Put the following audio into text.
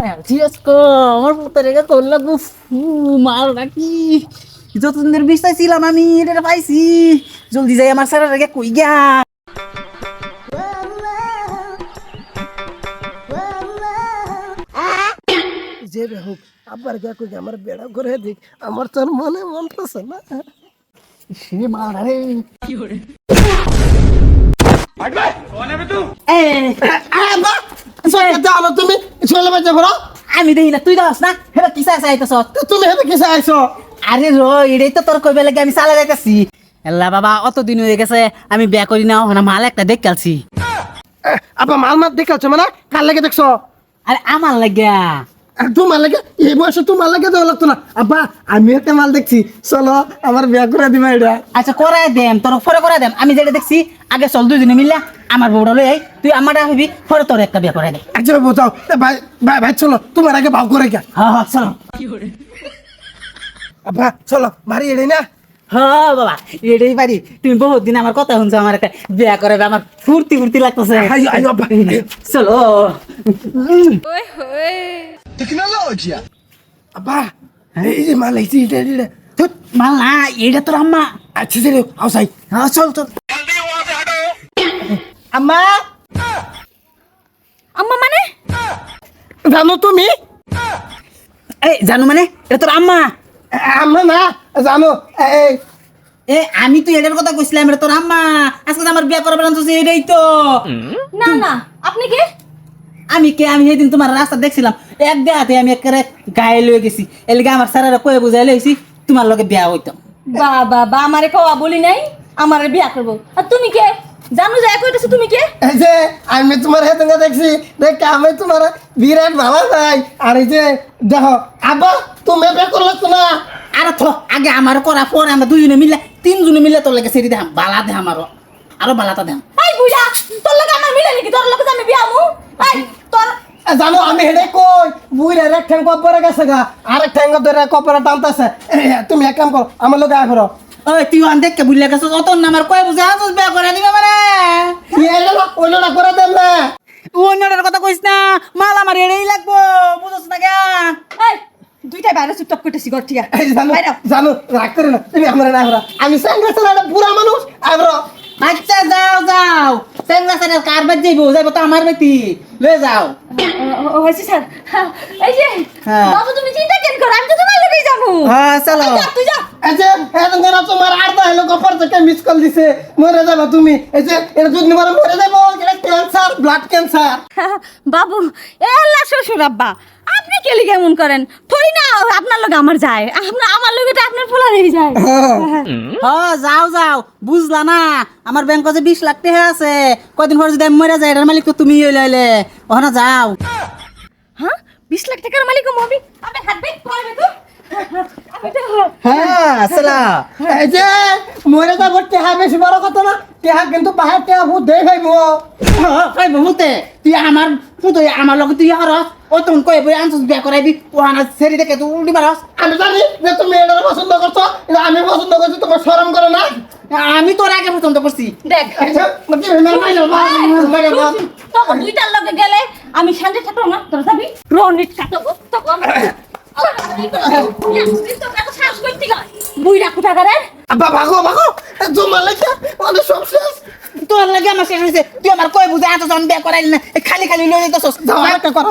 আমার পুতার রেখে করলা গো ফু মাল নাকি? যতদিনের বিশ্বাস ছিলাম আমি এটা পাইছি। জলদি যাই আমার স্যারের রেখে কই গা যে হোক আবার কে কই আমার বেড়া করে দিক। আমার তোর মনে মন পছন্দ না। সে মাল রে এই, জানো তুমি? বাজে ঘর আমি দেখি না তুই দাস না? হেবা কিসা আছে আইতাছ? তুমি হেবে কিসা আইছো? আরে রো এটাই তো তোর কইবে লাগে আমি চালা যাইতাছি। এল্লা বাবা অত দিন হয়ে গেছে আমি বিয়া করি না না মাল একটা দেখছি কালছি আপা মাল মাত দেখছ মানে? কার লাগে দেখছ? আরে আমার লাগিয়া তোমার লাগে এই বয়সে তোমার লাগে দেওয়া লাগতো না। আব্বা আমি একটা মাল দেখছি। চলো আমার বিয়া করে দিবা এটা। আচ্ছা করাই দেম তোর পরে করাই দেম। আমি যেটা দেখছি আগে চল দুজনে মিললা আমার বউটা লই তুই আমারটা হবি পরে তোর একটা বিয়া করাই দে আচ্ছা বোঝাও ভাই ভাই ভাই চলো। তোমার আগে ভাও করে গে হ্যাঁ হ্যাঁ চলো। আব্বা চলো বাড়ি এড়ে না। হ্যাঁ বাবা এটাই পারি তুমি বহুত দিন আমার কথা শুনছো আমার একটা বিয়া করাবে আমার ফুর্তি ফুর্তি লাগতেছে। চলো। টেকনোলজি আব্বা এই যে মাল এইছি এটা এটা ধুৎ, মাল না এটা তোর আম্মা আচ্ছা চলো আউসাই হ্যাঁ চল চল আম্মা আম্মা মানে জানো তুমি এই জানো মানে এটা তোর আম্মা আমরা না জানো এই এ আমি তো এটার কথা কইছিলাম এটা তোর আম্মা আজকে তো আমার বিয়া করাবে না এটাই তো না না আপনি কে আমি কে? আমি সেদিন তোমার রাস্তা দেখছিলাম। এক দেহাতে আমি একেবারে গায়ে লয়ে গেছি। এলিগে আমার স্যারেরা কয়ে বুঝাই লইছি তোমার লগে বিয়া হইতাম। বাবা বা বা আমারে কওয়া বলি নাই আমারে বিয়া করব। আর তুমি কে? জানো যায় কইতেছো তুমি কে? এই যে আমি তোমার হেতঙ্গা দেখছি দেখ আমি তোমার বিরাট ভালো ভাই আর এই যে দেখো আব্বা তুমি বে করল তো না। আরে থ আগে আমার করা পরে আমরা দুইজনে মিলে তিনজনে মিলে তোর লাগে সেটি দেখাম বালা দে আমারও আরও বালাটা দেখাম এই বুইয়া তোর লগে আমার মিলে নাকি? তোর লগে আমি বিয়া মু এই তোর এ, জানো আমি হেডে কই? বুইরে এক ঠ্যাং কপরে গেছে গা। আর এক ঠ্যাং ধরে কপরে টানতেছে। তুমি এক কাম করো আমার লোক আয় করো ওই তুই অন দেখকে বুঝলে গেছ অত নামার কয়ে বুঝে আসুস বিয়া করে দিবে মানে। ওইলো না করে দেন না। তুই অন্যটার কথা কইস না মাল আমার এড়েই লাগবো বুঝছ না গা। এই দুইটাই বাইরে চুপচাপ করতেছি ঘর ঠিক এই জানো রাগ করে না তুমি আমার না আমি সাংরা চালা বুড়া মানুষ আগ্রহ আচ্ছা যাও যাও। সেঙ্গা সেঙ্গা কার বাদ যাইবো? যাইবো তো আমার বেটি লয়ে যাও। হয়েছে স্যার এই যে হ্যাঁ। বাবু তুমি চিন্তা কেন করো? আমি তো তোমার লগেই যাব হ্যাঁ চলো। তুই যা। থেকে মিস কল দিছে। মরে যাবে তুমি। এই যে এটা যদি মরে মরে যাব। এটা ক্যান্সার ব্লাড ক্যান্সার বাবু এ আল্লাহ শ্বশুর আব্বা আপনি কেলি কেমন করেন? থই না আপনার লগে আমার যায়। আপনার আমার তো আপনার ফোলা হয়ে যায়। হ্যাঁ যাও যাও বুঝলা না আমার ব্যাংক যে বিশ লাখ টাকা আছে। কয়দিন পর যদি আমি মরে যাই এটার মালিক তো তুমি লইলে ওখানে যাও। হ্যাঁ বিশ লাখ টাকার মালিক মবি আমি হাঁটবে পড়বে তো আমি তো হ্যাঁ এই যে মরে যাব টেহা বেশি বড় কথা না। টেহা কিন্তু বাহার টেহা ভূত দেই বহুতে তুই আমার আমার লগে তুই ও কই বই আনছিস বিয়া করাইবি সেরি দেখে তুই উল্টি মারস আমি জানি যে তুমি এটা পছন্দ করছ আমি পছন্দ করছি তোমার শরম করে না আমি তোর আগে পছন্দ করছি দেখ মানে লগে গেলে আমি শান্তি থাকব না তোর যাবি রনিট কাটবো তখন বুইরা কোথা করে আব্বা ভাগো ভাগো তোমার লেখা মানে সব শেষ। তোর লাগে আমার শেষ হয়েছে। তুই আমার কই বুঝে এত জন বিয়ে করাইলি না? খালি খালি লই যেতেছস। যাও একটা করো।